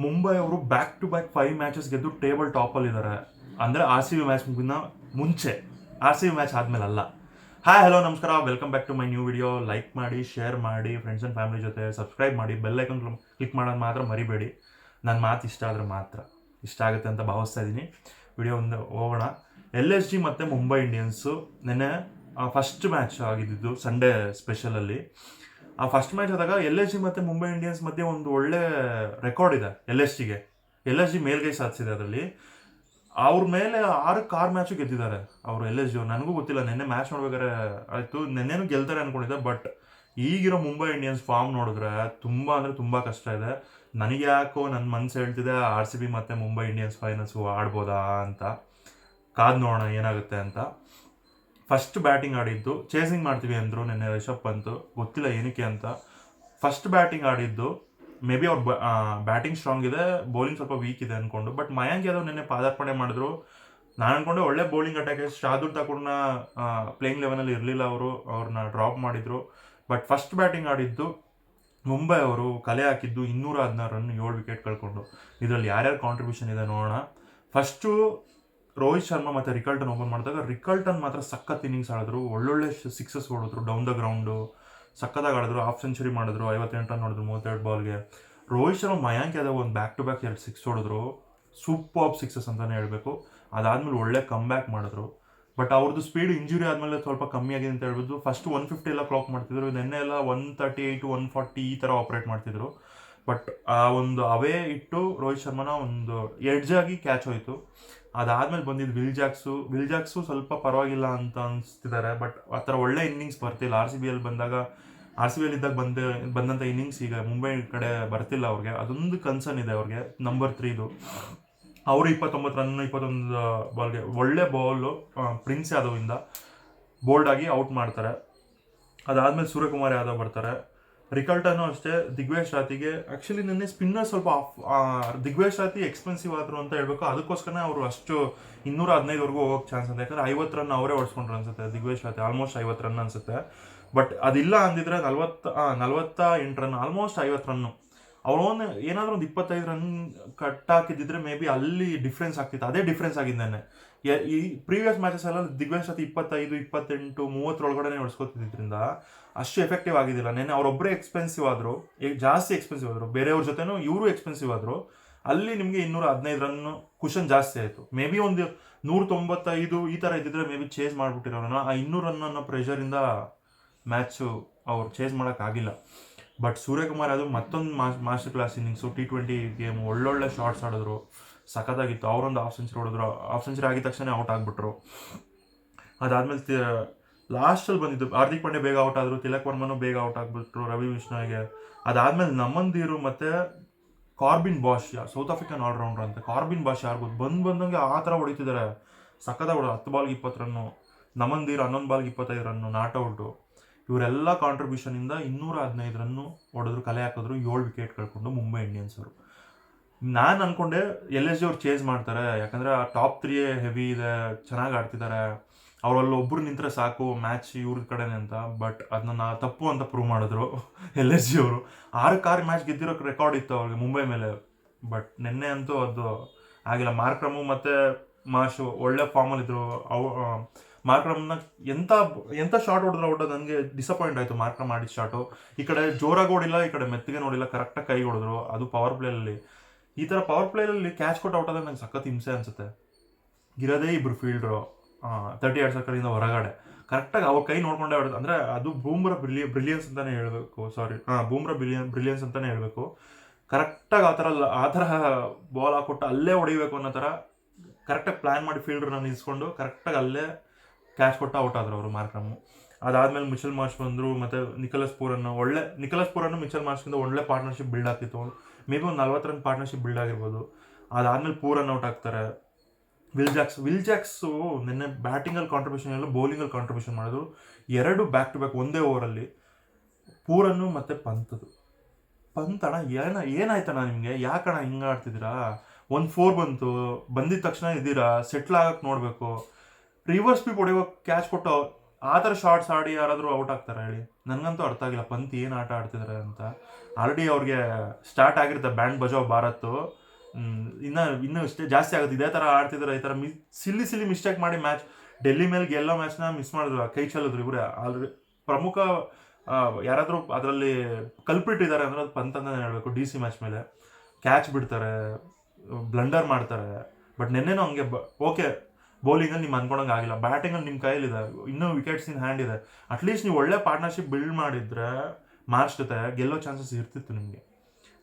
ಮುಂಬೈ ಅವರು back to back five matches ಗೆದ್ದು table ಟಾಪಲ್ಲಿ ಇದ್ದಾರೆ ಅಂದರೆ ಆರ್ ಸಿ ಬಿ ಮ್ಯಾಚ್ ಮುಗಿದ ಮುಂಚೆ. ಆರ್ ಸಿ ಬಿ ಮ್ಯಾಚ್ ಆದಮೇಲೆ ಅಲ್ಲ. ಹಾಯ್ ಹಲೋ ನಮಸ್ಕಾರ. Welcome back to my new video like ಮಾಡಿ ಶೇರ್ ಮಾಡಿ ಫ್ರೆಂಡ್ಸ್ ಆ್ಯಂಡ್ ಫ್ಯಾಮಿಲಿ ಜೊತೆ ಸಬ್ಸ್ಕ್ರೈಬ್ ಮಾಡಿ ಬೆಲ್ ಐಕನ್ ಕ್ಲಿಕ್ ಮಾಡೋದು ಮಾತ್ರ ಮರಿಬೇಡಿ. ನನ್ನ ಮಾತು ಇಷ್ಟ ಆದರೆ ಮಾತ್ರ. ಇಷ್ಟ ಆಗುತ್ತೆ ಅಂತ ಭಾವಿಸ್ತಾ ಇದ್ದೀನಿ ವಿಡಿಯೋ ಒಂದು ಹೋಗೋಣ. ಎಲ್ ಎಸ್ ಜಿ ಮತ್ತು ಮುಂಬೈ ಇಂಡಿಯನ್ಸು ನೆನ್ನೆ ಫಸ್ಟ್ ಮ್ಯಾಚ್ ಆಗಿದ್ದು ಸಂಡೇ ಸ್ಪೆಷಲಲ್ಲಿ ಆ ಫಸ್ಟ್ ಮ್ಯಾಚ್ ಆದಾಗ ಎಲ್ ಎಸ್ ಜಿ ಮತ್ತು ಮುಂಬೈ ಇಂಡಿಯನ್ಸ್ ಮಧ್ಯೆ ಒಂದು ಒಳ್ಳೆ ರೆಕಾರ್ಡ್ ಇದೆ ಎಲ್ ಎಸ್ ಜಿಗೆ ಎಲ್ ಎಸ್ ಜಿ ಮೇಲ್ಗೈ ಸಾಧಿಸಿದೆ ಅದರಲ್ಲಿ. ಅವ್ರ ಮೇಲೆ ಆರು ಕಾರ್ ಮ್ಯಾಚು ಗೆದ್ದಿದ್ದಾರೆ ಅವರು ಎಲ್ ಎಸ್ ಜಿ ನನಗೂ ಗೊತ್ತಿಲ್ಲ, ನಿನ್ನೆ ಮ್ಯಾಚ್ ನೋಡ್ಬೇಕಾದ್ರೆ ಆಯಿತು. ನಿನ್ನೆನೂ ಗೆಲ್ತಾರೆ ಅನ್ಕೊಂಡಿದ್ದೆ ಬಟ್ ಈಗಿರೋ ಮುಂಬೈ ಇಂಡಿಯನ್ಸ್ ಫಾರ್ಮ್ ನೋಡಿದ್ರೆ ತುಂಬ ಅಂದರೆ ತುಂಬ ಕಷ್ಟ ಇದೆ. ನನಗೆ ಯಾಕೋ ನನ್ನ ಮನ್ಸು ಹೇಳ್ತಿದೆ ಆರ್ ಸಿ ಬಿ ಮತ್ತು ಮುಂಬೈ ಇಂಡಿಯನ್ಸ್ ಫೈನಲ್ಸು ಆಡ್ಬೋದಾ ಅಂತ. ಕಾದು ನೋಡೋಣ ಏನಾಗುತ್ತೆ ಅಂತ. ಫಸ್ಟ್ ಬ್ಯಾಟಿಂಗ್ ಆಡಿದ್ದು ಚೇಸಿಂಗ್ ಮಾಡ್ತೀವಿ ಅಂದರು ನಿನ್ನೆ ರಿಷಬ್ ಪಂತ್, ಗೊತ್ತಿಲ್ಲ ಏನಕ್ಕೆ ಅಂತ. ಫಸ್ಟ್ ಬ್ಯಾಟಿಂಗ್ ಆಡಿದ್ದು ಮೇ ಬಿ ಅವ್ರ ಬ್ಯಾಟಿಂಗ್ ಸ್ಟ್ರಾಂಗ್ ಇದೆ ಬೌಲಿಂಗ್ ಸ್ವಲ್ಪ ವೀಕ್ ಇದೆ ಅಂದ್ಕೊಂಡು ಬಟ್ ಮಯಾಂಕ್ ಯಾದವ್ ನಿನ್ನೆ ಪಾದಾರ್ಪಣೆ ಮಾಡಿದ್ರು. ನಾನು ಅಂದ್ಕೊಂಡೆ ಒಳ್ಳೆ ಬೌಲಿಂಗ್ ಅಟ್ಯಾಕ್ ಶಾದೂರ್ ತಕೊಂಡ್ನ ಪ್ಲೇಯಿಂಗ್ ಲೆವೆನಲ್ಲಿ ಇರಲಿಲ್ಲ ಅವರು ಅವ್ರನ್ನ ಡ್ರಾಪ್ ಮಾಡಿದ್ರು. ಬಟ್ ಫಸ್ಟ್ ಬ್ಯಾಟಿಂಗ್ ಆಡಿದ್ದು, ಮುಂಬೈ ಅವರು ಕಲೆ ಹಾಕಿದ್ದು ಇನ್ನೂರ ಹದಿನಾರು ರನ್ ಏಳು ವಿಕೆಟ್ ಕಳ್ಕೊಂಡು. ಇದರಲ್ಲಿ ಯಾರ್ಯಾರು ಕಾಂಟ್ರಿಬ್ಯೂಷನ್ ಇದೆ ನೋಡೋಣ. ಫಸ್ಟು ರೋಹಿತ್ ಶರ್ಮಾ ಮತ್ತು ರಿಕಲ್ಟನ್ ಓಪನ್ ಮಾಡಿದಾಗ ರಿಕಲ್ಟನ್ ಮಾತ್ರ ಸಖತ್ ಇನ್ನಿಂಗ್ಸ್ ಆಡಿದ್ರು. ಒಳ್ಳೊಳ್ಳೆ ಸಿಕ್ಸಸ್ ಹೊಡಿದ್ರು ಡೌನ್ ದ ಗ್ರೌಂಡು ಸಖತ್ತಾಗಿ ಆಡಿದ್ರು ಹಾಫ್ ಸೆಂಚುರಿ ಮಾಡಿದ್ರು, ಐವತ್ತೆಂಟು ರನ್ ಹೊಡೆದ್ರು ಮೂವತ್ತೆರಡು ಬಾಲ್ಗೆ ರೋಹಿತ್ ಶರ್ಮಾ ಮಯಾಂಕ್ ಯಾದವ್ ಒಂದು ಬ್ಯಾಕ್ ಟು ಬ್ಯಾಕ್ ಎರಡು ಸಿಕ್ಸ್ ಹೊಡೆದ್ರು. ಸೂಪರ್ ಆಫ್ ಸಿಕ್ಸಸ್ ಅಂತಲೇ ಹೇಳಬೇಕು. ಅದಾದಮೇಲೆ ಒಳ್ಳೆ ಕಮ್ ಬ್ಯಾಕ್ ಮಾಡಿದ್ರು. ಬಟ್ ಅವ್ರದ್ದು ಸ್ಪೀಡ್ ಇಂಜುರಿ ಆದಮೇಲೆ ಸ್ವಲ್ಪ ಕಮ್ಮಿ ಆಗಿದೆ ಅಂತ ಹೇಳ್ಬೋದು ಫಸ್ಟ್ ಒನ್ ಫಿಫ್ಟಿ ಎಲ್ಲ ಕ್ಲಾಕ್ ಮಾಡ್ತಿದ್ರು. ನೆನ್ನೆ ಎಲ್ಲ one thirty eight one forty ಈ ಥರ ಆಪ್ರೇಟ್ ಮಾಡ್ತಿದ್ರು. ಬಟ್ ಆ ಒಂದು ಅವೇ ಇಟ್ಟು ರೋಹಿತ್ ಶರ್ಮನ ಒಂದು ಎಡ್ಜ್ ಆಗಿ ಕ್ಯಾಚ್ ಹೋಯಿತು. ಅದಾದ್ಮೇಲೆ ಬಂದಿದ್ದು ವಿಲ್ ಜಾಕ್ಸು ವಿಲ್ ಜಾಕ್ಸು ಸ್ವಲ್ಪ ಪರವಾಗಿಲ್ಲ ಅಂತ ಅನಿಸ್ತಿದ್ದಾರೆ ಬಟ್ ಆ ಥರ ಒಳ್ಳೆ ಇನ್ನಿಂಗ್ಸ್ ಬರ್ತಿಲ್ಲ. ಆರ್ ಸಿ ಬಿ ಅಲ್ಲಿ ಬಂದಾಗ ಆರ್ ಸಿ ಬಿ ಅಲ್ಲಿ ಇದ್ದಾಗ ಬಂದ ಬಂದಂಥ ಇನ್ನಿಂಗ್ಸ್ ಈಗ ಮುಂಬೈ ಕಡೆ ಬರ್ತಿಲ್ಲ ಅವ್ರಿಗೆ. ಅದೊಂದು ಕನ್ಸರ್ನ್ ಇದೆ ಅವ್ರಿಗೆ ನಂಬರ್ ತ್ರೀದು ಅವರು ಇಪ್ಪತ್ತೊಂಬತ್ತು ರನ್ ಇಪ್ಪತ್ತೊಂದು ಬಾಲ್ಗೆ ಒಳ್ಳೆ ಬಾಲು ಪ್ರಿನ್ಸ್ ಯಾದವ್ ಇಂದ ಬೋಲ್ಡ್ ಆಗಿ ಔಟ್ ಮಾಡ್ತಾರೆ. ಅದಾದ್ಮೇಲೆ ಸೂರ್ಯಕುಮಾರ್ ಯಾದವ್ ಬರ್ತಾರೆ. ರಿಕಲ್ಟನು ಅಷ್ಟೇ ದಿಗ್ವೇಶ್ ರಾತಿಗೆ ಆಕ್ಚುಲಿ ನಿನ್ನೆ ಸ್ಪಿನ್ನರ್ ಸ್ವಲ್ಪ ದಿಗ್ವೇಶ್ ರಾತಿ ಎಕ್ಸ್ಪೆನ್ಸಿವ್ ಆದ್ರು ಅಂತ ಹೇಳ್ಬೇಕು. ಅದಕ್ಕೋಸ್ಕರ ಅವರು ಅಷ್ಟು ಇನ್ನೂರ ಹದಿನೈದುವರೆಗೂ ಹೋಗೋಕೆ ಚಾನ್ಸ್ ಅಂತ. ಯಾಕಂದರೆ ಐವತ್ತು ರನ್ ಅವರೇ ಹೊಡ್ಸ್ಕೊಂಡ್ರು ಅನ್ಸುತ್ತೆ ದಿಗ್ವೇಶ್ ರಾತಿ. ಆಲ್ಮೋಸ್ಟ್ ಐವತ್ತು ರನ್ ಅನ್ಸುತ್ತೆ. ಬಟ್ ಅದಿಲ್ಲ ಅಂದಿದ್ರೆ ನಲ್ವತ್ತ ನಲ್ವತ್ತ ಎಂಟು ರನ್ ಆಲ್ಮೋಸ್ಟ್ ಐವತ್ತು ರನ್ನು ಅವನು ಏನಾದರೂ ಒಂದು ಇಪ್ಪತ್ತೈದು ರನ್ ಕಟ್ ಹಾಕಿದ್ದಿದ್ರೆ ಮೇ ಬಿ ಅಲ್ಲಿ ಡಿಫ್ರೆನ್ಸ್ ಆಗ್ತಿತ್ತು. ಅದೇ ಡಿಫ್ರೆನ್ಸ್ ಆಗಿದ್ದಾನೆ ಈ ಪ್ರೀವಿಯಸ್ ಮ್ಯಾಚಸ್ ಎಲ್ಲ ದಿಗ್ವೇಶ್ ರಾತಿ ಇಪ್ಪತ್ತೈದು, ಇಪ್ಪತ್ತೆಂಟು ಮೂವತ್ತರೊಳಗಡೆ ಹೊಡ್ಸ್ಕೊತಿದ್ರಿಂದ ಅಷ್ಟು ಎಫೆಕ್ಟಿವ್ ಆಗಿದ್ದಿಲ್ಲ. ನೆನ್ನೆ ಅವರೊಬ್ಬರೇ ಎಕ್ಸ್ಪೆನ್ಸಿವ್ ಆದರು ಜಾಸ್ತಿ ಎಕ್ಸ್ಪೆನ್ಸಿವ್ ಆದರು, ಬೇರೆಯವ್ರ ಜೊತೆನೂ ಇವರು ಎಕ್ಸ್ಪೆನ್ಸಿವ್ ಆದರು. ಅಲ್ಲಿ ನಿಮಗೆ ಇನ್ನೂರ ಹದಿನೈದು ರನ್ ಕುಷನ್ ಜಾಸ್ತಿ ಆಯಿತು. ಮೇ ಬಿ ಒಂದು ನೂರ ತೊಂಬತ್ತೈದು ಈ ಥರ ಇದ್ದಿದ್ರೆ ಮೇ ಬಿ ಚೇಸ್ ಮಾಡಿಬಿಟ್ಟಿರೋಣ ಆ ಇನ್ನೂರು ರನ್ ಅನ್ನೋ ಪ್ರೆಷರಿಂದ ಮ್ಯಾಚು ಅವ್ರು ಚೇಸ್ ಮಾಡೋಕ್ಕಾಗಿಲ್ಲ ಬಟ್ ಸೂರ್ಯಕುಮಾರ್ ಅದು ಮತ್ತೊಂದು master class innings T twenty game ಒಳ್ಳೊಳ್ಳೆ ಶಾರ್ಟ್ಸ್ ಆಡಿದ್ರು. ಸಖತ್ತಾಗಿತ್ತು. ಅವರೊಂದು ಆಫ್ ಸೆಂಚುರಿ ಹೊಡೆದ್ರು. ಆಫ್ ಸೆಂಚುರಿ ಆಗಿದ ತಕ್ಷಣ ಔಟ್ ಆಗಿಬಿಟ್ರು. ಅದಾದಮೇಲೆ ಲಾಸ್ಟಲ್ಲಿ ಬಂದಿದ್ದು, ಹಾರ್ದಿಕ್ ಪಾಂಡೆ ಬೇಗ ಔಟ್ ಆದರು, ತಿಲಕ್ ವರ್ಮನು ಬೇಗ ಔಟ್ ಆಗಿಬಿಟ್ರು, ರವಿ ವಿಷ್ಣುವಿಗೆ. ಅದಾದಮೇಲೆ ನಮ್ಮಂದಿರು ಮತ್ತು Corbin Bosch South African allrounder ಅಂತ. ಕಾರ್ಬಿನ್ ಬಾಷ್ ಯಾರು ಬಂದು ಬಂದಂಗೆ ಆ ಥರ ಹೊಡಿತಿದ್ದಾರೆ ಸಖತ್ತಾಗಿ ಹೊಡ ಹತ್ತು ಬಾಲ್ಗೆ ಇಪ್ಪತ್ತು ರನ್ನು. ನಮಂದಿರು ಹನ್ನೊಂದು ಬಾಲ್ಗೆ ಇಪ್ಪತ್ತೈದು ರನ್ನು, ನಾಟ್ ಔಟು. ಇವರೆಲ್ಲ ಕಾಂಟ್ರಿಬ್ಯೂಷನಿಂದ ಇನ್ನೂರ ಹದಿನೈದು ರನ್ನು ಹೊಡೆದ್ರು, ಕಲೆ ಹಾಕಿದ್ರು, ಏಳು ವಿಕೆಟ್ ಕಳ್ಕೊಂಡು ಮುಂಬೈ ಇಂಡಿಯನ್ಸ್ ಅವರು. ನಾನು ಅನ್ಕೊಂಡೆ ಎಲ್ ಎಸ್ ಜಿ ಅವ್ರು ಚೇಸ್ ಮಾಡ್ತಾರೆ. ಯಾಕಂದರೆ ಆ ಟಾಪ್ ತ್ರೀಯೇ ಹೆವಿ ಇದೆ, ಚೆನ್ನಾಗಿ ಆಡ್ತಿದ್ದಾರೆ ಅವರಲ್ಲಿ ಒಬ್ಬರು ನಿಂತರೆ ಸಾಕು ಮ್ಯಾಚ್ ಇವ್ರ ಕಡೆನೆ ಅಂತ ಬಟ್ ಅದನ್ನ ತಪ್ಪು ಅಂತ ಪ್ರೂವ್ ಮಾಡಿದ್ರು ಎಲ್ ಎಸ್ ಜಿ ಅವರು. ಆರು ಕಾರ್ ಮ್ಯಾಚ್ ಗೆದ್ದಿರೋ ರೆಕಾರ್ಡ್ ಇತ್ತು ಅವ್ರಿಗೆ ಮುಂಬೈ ಮೇಲೆ ಬಟ್ ನಿನ್ನೆ ಅಂತೂ ಅದು ಆಗಿಲ್ಲ. ಮಾರ್ಕ್ರಮು ಮತ್ತು ಮಾಶು ಒಳ್ಳೆ ಫಾರ್ಮಲ್ಲಿದ್ದರು ಅವು ಮಾರ್ಕ್ರಮ್ನ ಎಂಥ ಎಂಥ ಶಾಟ್ ಹೊಡೆದ್ರು ಔಟ್ ನನಗೆ ಡಿಸಪಾಯಿಂಟ್ ಆಯಿತು. ಮಾರ್ಕ್ರಮ್ ಮಾಡಿದ ಶಾಟು ಈ ಕಡೆ ಜೋರಾಗಿ ಓಡಿಲ್ಲ ಈ ಕಡೆ ಮೆತ್ತಿಗೆ ನೋಡಿಲ್ಲ ಕರೆಕ್ಟಾಗಿ ಕೈ ಹೊಡೆದ್ರು. ಅದು ಪವರ್ ಪ್ಲೇಯಲ್ಲಿ ಈ ಥರ ಪವರ್ ಪ್ಲೇಯಲ್ಲಿ ಕ್ಯಾಚ್ ಕೊಟ್ಟು ಔಟ್ ಆದಾಗ ನಂಗೆ ಸಖತ್ ಹಿಂಸೆ ಅನಿಸುತ್ತೆ. ಇರೋದೇ ಇಬ್ಬರು ಫೀಲ್ಡ್ರು ತರ್ಟಿ ಎರಡು ಸರ್ಕಲಿಂದ ಹೊರಗಡೆ. ಕರೆಕ್ಟಾಗಿ ಅವ್ರ ಕೈ ನೋಡ್ಕೊಂಡೆ ಆಡೋದು ಅಂದರೆ ಅದು ಬೂಮ್ರ ಬ್ರಿಲಿಯ ಬ್ರಿಲಿಯನ್ಸ್ ಅಂತಲೇ ಹೇಳಬೇಕು ಸಾರಿ ಹಾಂ, ಬೂಮ್ರ ಬ್ರಿಲಿಯನ್ ಬ್ರಿಲಿಯನ್ಸ್ ಅಂತಲೇ ಹೇಳಬೇಕು. ಕರೆಕ್ಟಾಗಿ ಆ ಥರ ಆ ಥರ ಬಾಲ್ ಹಾಕೊಟ್ಟು ಅಲ್ಲೇ ಹೊಡಿಬೇಕು ಅನ್ನೋ ಥರ ಕರೆಕ್ಟಾಗಿ ಪ್ಲ್ಯಾನ್ ಮಾಡಿ ಫೀಲ್ಡ್ರನ್ನ ನಿಲ್ಸ್ಕೊಂಡು ಕರೆಕ್ಟಾಗಿ ಅಲ್ಲೇ ಕ್ಯಾಶ್ ಕೊಟ್ಟು ಔಟ್ ಆದ್ರು ಅವರು ಮಾರ್ಕ್ರಮ್ಮು ಅದಾದಮೇಲೆ ಮಿಚಲ್ ಮಾರ್ಚ್ ಬಂದರು, ಮತ್ತು ನಿಖಲಸ್ ಪೂರನ್ನು ಒಳ್ಳೆ ನಿಖಲಸ್ ಪೂರನ್ನು ಮಿಚಲ್ ಮಾರ್ಷ್ಗಿಂತ ಒಳ್ಳೆ ಪಾರ್ಟ್ನರ್ಶಿಪ್ ಬಿಲ್ಡ್ ಆಗ್ತಿತ್ತು. ಮೇ ಬಿ ಒಂದು ನಲ್ವತ್ತು ರನ್ ಪಾರ್ಟ್ನರ್ಶಿಪ್ ಬಿಲ್ಡ್ ಆಗಿರ್ಬೋದು. ಅದಾದಮೇಲೆ ಪೂರನ್ ಔಟ್ ಆಗ್ತಾರೆ ವಿಲ್ ಜಾಕ್ಸ್, ವಿಲ್ ಜಾಕ್ಸು ನಿನ್ನೆ ಬ್ಯಾಟಿಂಗಲ್ಲಿ ಕಾಂಟ್ರಿಬ್ಯೂಷನ್ ಇಲ್ಲ ಬೌಲಿಂಗಲ್ಲಿ ಕಾಂಟ್ರಿಬ್ಯೂಷನ್ ಮಾಡೋದು ಎರಡು ಬ್ಯಾಕ್ ಟು ಬ್ಯಾಕ್ ಒಂದೇ ಓವರಲ್ಲಿ ಪೂರನ್ನು ಮತ್ತು ಪಂತದು. ಪಂತಣ ಏನ, ಏನಾಯ್ತಣ್ಣ ನಿಮಗೆ? ಯಾಕಣ್ಣ ಹಿಂಗೆ ಆಡ್ತಿದ್ದೀರಾ? ಒಂದು ಫೋರ್ ಬಂತು, ಬಂದಿದ ತಕ್ಷಣ ಇದ್ದೀರಾ? ಸೆಟ್ಲ್ ಆಗಕ್ಕೆ ನೋಡಬೇಕು. ರಿವರ್ಸ್ ಬಿ ಹೊಡೆಯುವ ಕ್ಯಾಚ್ ಕೊಟ್ಟು ಆ ಥರ ಶಾರ್ಟ್ಸ್ ಆಡಿ ಯಾರಾದರೂ ಔಟ್ ಆಗ್ತಾರೆ ಹೇಳಿ? ನನಗಂತೂ ಅರ್ಥ ಆಗಿಲ್ಲ, ಪಂತ್ ಏನು ಆಟ ಆಡ್ತಿದ್ದಾರೆ ಅಂತ. ಆಲ್ರೆಡಿ ಅವ್ರಿಗೆ ಸ್ಟಾರ್ಟ್ ಆಗಿರುತ್ತೆ ಬ್ಯಾಂಡ್ ಬಜಾವ್ ಭಾರತ್ ಇನ್ನು ಇನ್ನೂ ಇಷ್ಟೇ ಜಾಸ್ತಿ ಆಗುತ್ತೆ. ಇದೇ ಥರ ಆಡ್ತಿದ್ರೆ, ಈ ಥರ ಮಿಸ್ ಸಿಲ್ಲಿ ಸಿಲ್ಲಿ ಮಿಸ್ಟೇಕ್ ಮಾಡಿ ಮ್ಯಾಚ್ ಡೆಲ್ಲಿ ಮೇಲೆ ಗೆಲ್ಲೋ ಮ್ಯಾಚ್ನ ಮಿಸ್ ಮಾಡಿದ್ರು ಕೈ ಚೆಲ್ಲಿದ್ರು ಇವರೇ. ಆಲ್ರೆಡಿ ಪ್ರಮುಖ ಯಾರಾದರೂ ಅದರಲ್ಲಿ ಕಲ್ಪಿಟ್ಟಿದ್ದಾರೆ ಅಂದ್ರೆ ಅದು ಪಂತ್ ಹೇಳಬೇಕು ಡಿ ಸಿ ಮ್ಯಾಚ್ ಮೇಲೆ. ಕ್ಯಾಚ್ ಬಿಡ್ತಾರೆ ಬ್ಲಂಡರ್ ಮಾಡ್ತಾರೆ. ಬಟ್ ನೆನ್ನೆನೂ ಹಂಗೆ ಬ ಓಕೆ ಬೌಲಿಂಗಲ್ಲಿ ನಿಮ್ಮ ಅನ್ಕೊಳಂಗೆ ಆಗಿಲ್ಲ. ಬ್ಯಾಟಿಂಗಲ್ಲಿ ನಿಮ್ಮ ಕೈಯಲ್ಲಿದೆ. ಇನ್ನೂ ವಿಕೆಟ್ಸ್ ಇನ್ ಹ್ಯಾಂಡ್ ಇದೆ. ಅಟ್ಲೀಸ್ಟ್ ನೀವು ಒಳ್ಳೆ ಪಾರ್ಟ್ನರ್ಶಿಪ್ ಬಿಲ್ಡ್ ಮಾಡಿದ್ರೆ ಮಾರ್ಚ್ ಜೊತೆ ಗೆಲ್ಲೋ ಚಾನ್ಸಸ್ ಇರ್ತಿತ್ತು ನಿಮಗೆ.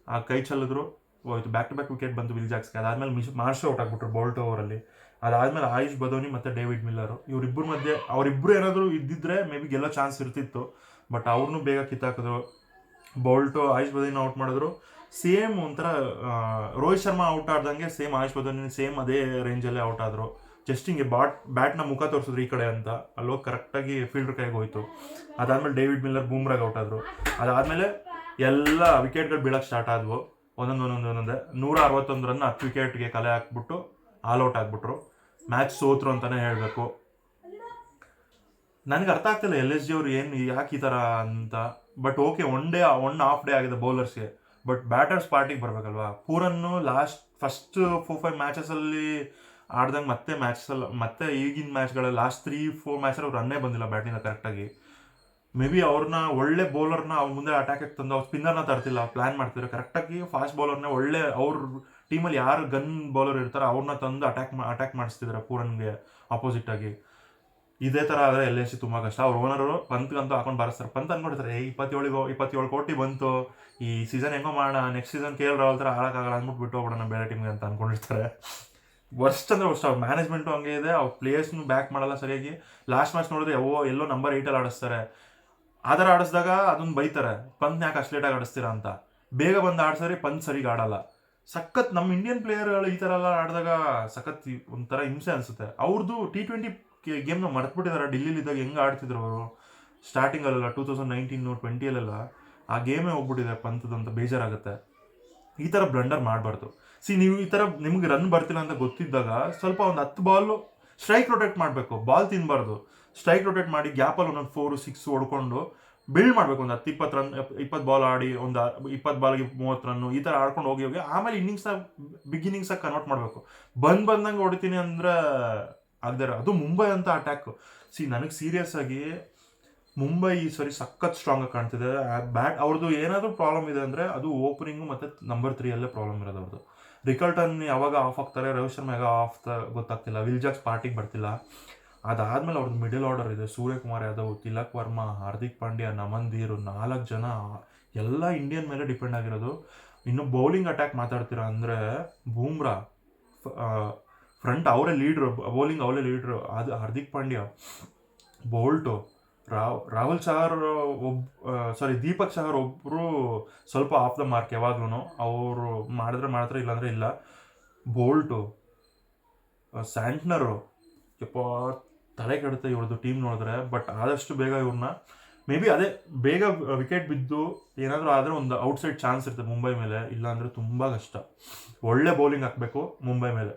ಆ ಕೈ ಚೆಲ್ಲಿದ್ರು ಹೋಯ್ತು ಬ್ಯಾಕ್ ಟು ಬ್ಯಾಕ್ ವಿಕೆಟ್ ಬಂತು ವಿಲ್ ಜಾಕ್ಸ್ಗೆ ಅದಾದ್ಮೇಲೆ ಮಿಸ್ ಮಾರ್ಷ್ ಔಟ್ ಆಗ್ಬಿಟ್ರು ಬೋಲ್ಟ್ ಓವರಲ್ಲಿ ಅದಾದಮೇಲೆ ಆಯುಷ್ ಬದೋನಿ ಮತ್ತು ಡೇವಿಡ್ ಮಿಲ್ಲರು ಇವರಿಬ್ಬರ ಮಧ್ಯೆ ಅವರಿಬ್ಬರು ಏನಾದರೂ ಇದ್ದಿದ್ರೆ ಮೇ ಬಿ ಗೆಲ್ಲೋ ಚಾನ್ಸ್ ಇರ್ತಿತ್ತು. ಬಟ್ ಅವ್ರನ್ನೂ ಬೇಗ ಕಿತ್ತಾಕಿದ್ರು. ಬೌಲ್ಟು ಆಯುಷ್ ಬದೋನಿ ಔಟ್ ಮಾಡಿದ್ರು. ಸೇಮ್ ಒಂಥರ ರೋಹಿತ್ ಶರ್ಮಾ ಔಟ್ ಆಡ್ದಂಗೆ ಸೇಮ್ ಆಯುಷ್ ಬದೋನಿ ಸೇಮ್ ಅದೇ ರೇಂಜಲ್ಲೇ ಔಟ್ ಆದರು. ಜಸ್ಟ್ ಹಿಂಗೆ ಬಾಟ್ ಬ್ಯಾಟ್ನ ಮುಖ ತೋರಿಸಿದ್ರು ಈ ಕಡೆ ಅಂತ. ಅಲ್ಲೋಗಿ ಕರೆಕ್ಟಾಗಿ ಫೀಲ್ಡರ್ ಕೈಗೆ ಹೋಯ್ತು. ಅದಾದಮೇಲೆ ಡೇವಿಡ್ ಮಿಲ್ಲರ್ ಬೂಮ್ರಾಗ್ ಔಟ್ ಆದರು. ಅದಾದಮೇಲೆ ಎಲ್ಲ ವಿಕೆಟ್ಗಳು ಬೀಳಕ್ಕೆ ಸ್ಟಾರ್ಟ್ ಆದ್ವು. ಒಂದೊಂದು ಒಂದೊಂದು, ಒಂದೊಂದೇ. ನೂರ ಅರವತ್ತೊಂದು ರನ್ ಹತ್ತು ವಿಕೆಟ್ಗೆ ಕಲೆ ಹಾಕ್ಬಿಟ್ಟು ಆಲ್ ಔಟ್ ಆಗ್ಬಿಟ್ರು. ಮ್ಯಾಚ್ ಸೋತ್ರು ಅಂತಾನೆ ಹೇಳಬೇಕು. ನನಗೆ ಅರ್ಥ ಆಗ್ತಿಲ್ಲ ಎಲ್ ಎಸ್ ಜಿ ಅವ್ರು ಏನು ಯಾಕೆ ಈ ಥರ ಅಂತ. But okay one day one half day ಆಗಿದೆ ಬೌಲರ್ಸ್ಗೆ ಬಟ್ ಬ್ಯಾಟರ್ಸ್ ಪಾರ್ಟಿಗೆ ಬರಬೇಕಲ್ವಾ? ಪೂರನ್ನು ಲಾಸ್ಟ್ ಫಸ್ಟ್ ಫೋರ್ ಫೈವ್ ಮ್ಯಾಚಸಲ್ಲಿ ಆಡ್ದಂಗೆ ಮತ್ತೆ ಮ್ಯಾಚಲ್ಲಿ ಮತ್ತೆ ಈಗಿನ ಮ್ಯಾಚ್ಗಳಲ್ಲಿ ಲಾಸ್ಟ್ ತ್ರೀ ಫೋರ್ ಮ್ಯಾಚಲ್ಲಿ ಅವ್ರು ರನ್ನೇ ಬಂದಿಲ್ಲ ಬ್ಯಾಟಿಂಗ್ ಕರೆಕ್ಟಾಗಿ ಮೇ ಬಿ ಅವ್ರನ್ನ ಒಳ್ಳೆ ಬೌಲರ್ನ ಅವ್ರ ಮುಂದೆ ಅಟ್ಯಾಕ್ ತಂದು ಅವ್ರು ಸ್ಪಿನ್ನರ್ನ ತರ್ತಿಲ್ಲ ಪ್ಲಾನ್ ಮಾಡ್ತಿದ್ರು. ಕರೆಕ್ಟಾಗಿ ಫಾಸ್ಟ್ ಬೌಲರ್ನ ಒಳ್ಳೆ ಅವ್ರ ಟೀಮಲ್ಲಿ ಯಾರು ಗನ್ ಬೌಲರ್ ಇರ್ತಾರೆ ಅವ್ರನ್ನ ತಂದು ಅಟ್ಯಾಕ್ ಅಟ್ಯಾಕ್ ಮಾಡಿಸ್ತಿದ್ರು ಪೂರನ್ಗೆ ಆಪೋಸಿಟ್ ಆಗಿ. ಇದೇ ಥರ ಆದರೆ ಎಲ್ ಎಸ್ ಸಿ ತುಂಬ ಕಷ್ಟ. ಅವ್ರ ಓನರು ಪಂತ್ಗಂತೂ ಹಾಕೊಂಡು ಬಾರಿಸ್ತಾರೆ. ಪಂತ್ ಅಂದ್ಕೊಂಡಿರ್ತಾರೆ ಏ ಇಪ್ಪತ್ತೇಳಿಗೋ, ಇಪ್ಪತ್ತೇಳು ಕೋಟಿ ಬಂತು. ಈ ಸೀಸನ್ ಹೆಂಗೋ ಮಾಡೋಣ next season K L Rahul ಥರ ಆಡೋಕ್ಕಾಗಲ್ಲ ಅಂದ್ಬಿಟ್ಟು ಬಿಟ್ಟು ಹೋಗೋಣ ಬೇರೆ ಟೀಮ್ಗೆ ಅಂತ ಅಂದ್ಕೊಂಡಿರ್ತಾರೆ ವರ್ಸ್ಟ್ ಅಂದರೆ ವರ್ಷ ಅವ್ರ ಮ್ಯಾನೇಜ್ಮೆಂಟು ಹಂಗೆ ಇದೆ. ಅವ್ರ ಪ್ಲೇಯರ್ಸ್ನು ಬ್ಯಾಕ್ ಮಾಡಲ್ಲ ಸರಿಯಾಗಿ. ಲಾಸ್ಟ್ ಮ್ಯಾಚ್ ನೋಡಿದ್ರೆ ಯಾವೋ ಎಲ್ಲೋ ನಂಬರ್ ಏಯ್ಟಲ್ಲಿ ಆಡಿಸ್ತಾರೆ. ಆ ಥರ ಆಡಿಸಿದಾಗ ಅದನ್ನ ಬೈತಾರೆ ಪಂತ್ ಯಾಕೆ ಅಷ್ಟು ಲೇಟಾಗಿ ಆಡಿಸ್ತೀರಾ ಅಂತ. ಬೇಗ ಬಂದು ಆಡ್ಸರಿ ಪಂತ್ ಸರಿಗೆ ಆಡಲ್ಲ. ಸಖತ್ ನಮ್ಮ ಇಂಡಿಯನ್ ಪ್ಲೇಯರ್ಗಳು ಈ ಥರ ಎಲ್ಲ ಆಡಿದಾಗ ಸಖತ್ ಒಂಥರ ಹಿಂಸೆ ಅನಿಸುತ್ತೆ. ಅವ್ರದ್ದು ಟಿ ಟ್ವೆಂಟಿ ಗೇಮ್ನ ಮರೆತ್ಬಿಟ್ಟಿದ್ದಾರೆ ಡಿಲ್ಲಿಲಿದ್ದಾಗ ಹೆಂಗೆ ಆಡ್ತಿದ್ರು ಅವರು? ಸ್ಟಾರ್ಟಿಂಗಲ್ಲೆಲ್ಲ ಟೂ ತೌಸಂಡ್ ನೈನ್ಟೀನು ಟ್ವೆಂಟಿಯಲ್ಲೆಲ್ಲ ಆ ಗೇಮೇ ಹೋಗ್ಬಿಟ್ಟಿದೆ ಪಂತದಂತ ಬೇಜಾರಾಗುತ್ತೆ. ಈ ಥರ ಬ್ಲಂಡರ್ ಮಾಡಬಾರ್ದು. ಸಿ ನೀವು ಈ ಥರ ನಿಮ್ಗೆ ರನ್ ಬರ್ತಿಲ್ಲ ಅಂತ ಗೊತ್ತಿದ್ದಾಗ ಸ್ವಲ್ಪ ಒಂದು ಹತ್ತು ಬಾಲು ಸ್ಟ್ರೈಕ್ ರೊಟೇಟ್ ಮಾಡಬೇಕು. ಬಾಲ್ ತಿನ್ನಬಾರ್ದು ಸ್ಟ್ರೈಕ್ ರೊಟೇಟ್ ಮಾಡಿ ಗ್ಯಾಪಲ್ಲಿ ಒಂದೊಂದು ಫೋರು ಸಿಕ್ಸ್ ಹೊಡ್ಕೊಂಡು ಬಿಲ್ಡ್ ಮಾಡಬೇಕು. ಒಂದು ಹತ್ತು ಇಪ್ಪತ್ತು ರನ್ ಇಪ್ಪತ್ತು ಬಾಲ್ ಆಡಿ, ಒಂದು ಇಪ್ಪತ್ತು ಬಾಲ್ಗೆ ಮೂವತ್ತು ರನ್ನು ಈ ಥರ ಆಡ್ಕೊಂಡು ಹೋಗಿ ಹೋಗಿ ಆಮೇಲೆ ಇನ್ನಿಂಗ್ಸ್ನ ಬಿಗಿನಿಂಗ್ಸಾಗಿ ಕನ್ವರ್ಟ್ ಮಾಡಬೇಕು. ಬಂದು ಬಂದಂಗೆ ಹೊಡಿತೀನಿ ಅಂದ್ರೆ ಆಗದೆ ಅದು ಮುಂಬೈ ಅಂತ ಅಟ್ಯಾಕ್ ಸಿ ನನಗೆ ಸೀರಿಯಸ್ ಆಗಿ ಮುಂಬೈ ಈ ಸರಿ ಸಖತ್ ಸ್ಟ್ರಾಂಗ್ ಆಗಿ ಕಾಣ್ತಿದೆ. ಬ್ಯಾಟ್ ಅವ್ರದ್ದು ಏನಾದರೂ ಪ್ರಾಬ್ಲಮ್ ಇದೆ ಅಂದರೆ ಅದು ಓಪನಿಂಗು ಮತ್ತು ನಂಬರ್ ತ್ರೀಯಲ್ಲೇ ಪ್ರಾಬ್ಲಮ್ ಇರೋದು ಅವ್ರದ್ದು ರಿಕಲ್ಟನ್ ಯಾವಾಗ ಆಫ್ ಆಗ್ತಾರೆ ರವಿ ಶರ್ಮ ಯಾವಾಗ ಆಫ್ ಗೊತ್ತಾಗ್ತಿಲ್ಲ. ವಿಲ್ ಜಾಕ್ಸ್ ಪಾರ್ಟಿಗೆ ಬರ್ತಿಲ್ಲ. ಅದಾದ್ಮೇಲೆ ಅವ್ರದ್ದು ಮಿಡಲ್ ಆರ್ಡರ್ ಇದೆ. ಸೂರ್ಯಕುಮಾರ್ ಯಾದವ್, ತಿಲಕ್ ವರ್ಮಾ, ಹಾರ್ದಿಕ್ ಪಾಂಡ್ಯ ನಮನ್ ಧೀರ್ ನಾಲ್ಕು ಜನ ಎಲ್ಲ ಇಂಡಿಯನ್ ಮೇಲೆ ಡಿಪೆಂಡ್ ಆಗಿರೋದು. ಇನ್ನು ಬೌಲಿಂಗ್ ಅಟ್ಯಾಕ್ ಮಾತಾಡ್ತೀರಾ ಅಂದರೆ ಬೂಮ್ರಾ ಫ್ರಂಟ್ ಅವರೇ ಲೀಡ್ರು ಬೌಲಿಂಗ್ ಅವರೇ ಲೀಡ್ರು ಅದು ಹಾರ್ದಿಕ್ ಪಾಂಡ್ಯ ಬೋಲ್ಟು ರಾವ್ ರಾಹುಲ್ ಚಹರ್ ಒಬ್ ಸಾರಿ ದೀಪಕ್ ಚಹರ್ ಒಬ್ಬರು ಸ್ವಲ್ಪ ಆಫ್ ದ ಮಾರ್ಕ್ ಯಾವಾಗ್ಲೂ ಅವರು ಮಾಡಿದ್ರೆ ಮಾಡ್ತಾರೆ ಇಲ್ಲಾಂದ್ರೆ ಇಲ್ಲ. ಬೋಲ್ಟು ಸ್ಯಾಂಟ್ನರು ಯಪ್ಪ ತಲೆ ಕೆಡುತ್ತೆ ಇವ್ರದ್ದು ಟೀಮ್ ನೋಡಿದ್ರೆ ಬಟ್ ಆದಷ್ಟು ಬೇಗ ಇವ್ರನ್ನ ಮೇ ಬಿ ಅದೇ ಬೇಗ ವಿಕೆಟ್ ಬಿದ್ದು ಏನಾದರೂ ಆದರೆ ಒಂದು ಔಟ್ಸೈಡ್ ಚಾನ್ಸ್ ಇರುತ್ತೆ ಮುಂಬೈ ಮೇಲೆ, ಇಲ್ಲಾಂದರೆ ತುಂಬ ಕಷ್ಟ. ಒಳ್ಳೆ ಬೌಲಿಂಗ್ ಹಾಕಬೇಕು ಮುಂಬೈ ಮೇಲೆ.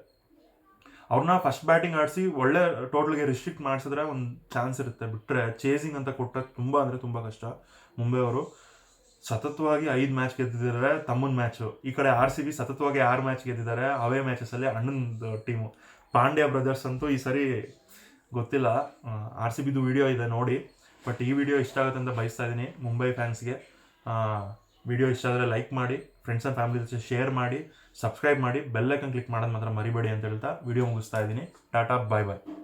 ಅವ್ರನ್ನ ಫಸ್ಟ್ ಬ್ಯಾಟಿಂಗ್ ಆಡಿಸಿ ಒಳ್ಳೆ ಟೋಟಲ್ಗೆ ರಿಸ್ಟ್ರಿಕ್ಟ್ ಮಾಡಿಸಿದ್ರೆ ಒಂದು ಚಾನ್ಸ್ ಇರುತ್ತೆ. ಬಿಟ್ಟರೆ ಚೇಸಿಂಗ್ ಅಂತ ಕೊಟ್ಟಾಗ ತುಂಬ ಅಂದರೆ ತುಂಬ ಕಷ್ಟ ಮುಂಬೈ ಅವರು. ಸತತವಾಗಿ ಐದು ಮ್ಯಾಚ್ ಗೆದ್ದಿದ್ದಾರೆ ತಮ್ಮನ ಮ್ಯಾಚು ಈ ಕಡೆ ಆರ್ ಸಿ ಬಿ ಸತತವಾಗಿ ಆರು ಮ್ಯಾಚ್ ಗೆದ್ದಿದ್ದಾರೆ, ಅವೇ ಮ್ಯಾಚಸಲ್ಲಿ ಅಣ್ಣನ ಟೀಮು ಪಾಂಡ್ಯ ಬ್ರದರ್ಸ್ ಅಂತೂ ಈ ಸರಿ ಗೊತ್ತಿಲ್ಲ. ಆರ್ ಸಿ ಬಿದು ವಿಡಿಯೋ ಇದೆ, ನೋಡಿ. ಬಟ್ ಈ ವಿಡಿಯೋ ಇಷ್ಟ ಆಗುತ್ತೆ ಅಂತ ಬಯಸ್ತಾ ಇದ್ದೀನಿ ಮುಂಬೈ ಫ್ಯಾನ್ಸ್ಗೆ ವಿಡಿಯೋ ಇಷ್ಟ ಆದರೆ ಲೈಕ್ ಮಾಡಿ ಫ್ರೆಂಡ್ಸ್ ಆ್ಯಂಡ್ ಫ್ಯಾಮಿಲಿ ಜೊತೆ ಶೇರ್ ಮಾಡಿ ಸಬ್ಸ್ಕ್ರೈಬ್ ಮಾಡಿ ಬೆಲ್ಲೈಕನ್ ಕ್ಲಿಕ್ ಮಾಡೋದು ಮಾತ್ರ ಮರಿಬೇಡಿ ಅಂತ ಹೇಳ್ತಾ ವಿಡಿಯೋ ಮುಗಿಸ್ತಾ ಇದ್ದೀನಿ ಟಾಟಾ ಬಾಯ್ ಬಾಯ್